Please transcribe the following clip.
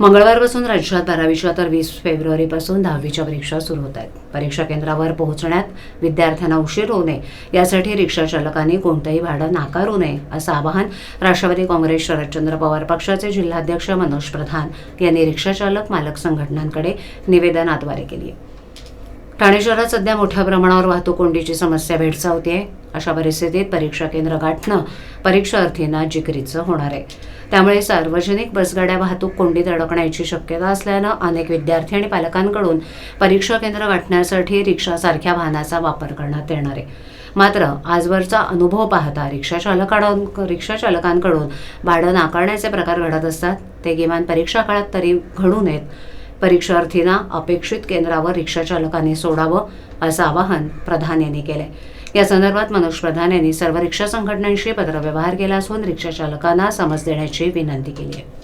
मंगळवारपासून राज्यात बारावीच्या तर वीस फेब्रुवारीपासून दहावीच्या परीक्षा सुरू होत आहेत. परीक्षा केंद्रावर पोहोचण्यात विद्यार्थ्यांना उशीर होऊ नये. यासाठी रिक्षा चालकांनी कोणतंही भाडं नाकारू नये असं आवाहन राष्ट्रवादी काँग्रेस शरदचंद्र पवार पक्षाचे जिल्हाध्यक्ष मनोज प्रधान यांनी रिक्षा चालक मालक संघटनांकडे निवेदनाद्वारे केली आहे. ठाणे शहरात सध्या मोठ्या प्रमाणावर वाहतूक कोंडीची समस्या भेडसावते अशा परिस्थितीत परीक्षा केंद्र गाठणं परीक्षार्थींना जिकरीचं होणार आहे. त्यामुळे सार्वजनिक बसगाड्या वाहतूक कोंडीत अडकण्याची शक्यता असल्यानं अनेक विद्यार्थी आणि पालकांकडून परीक्षा केंद्र गाठण्यासाठी रिक्षासारख्या वाहनाचा वापर करण्यात येणार आहे. मात्र आजवरचा अनुभव पाहता रिक्षा चालकांकडून रिक्षा चालकांकडून भाडं नाकारण्याचे प्रकार घडत असतात. ते किमान परीक्षा काळात तरी घडू नयेत. परीक्षार्थींना अपेक्षित केंद्रावर रिक्षाचालकांनी सोडावं असं आवाहन प्रधान यांनी केलंय. या संदर्भात मनोज प्रधान यांनी सर्व रिक्षा संघटनांशी पत्रव्यवहार केला असून रिक्षा चालकांना समज देण्याची विनंती केली आहे.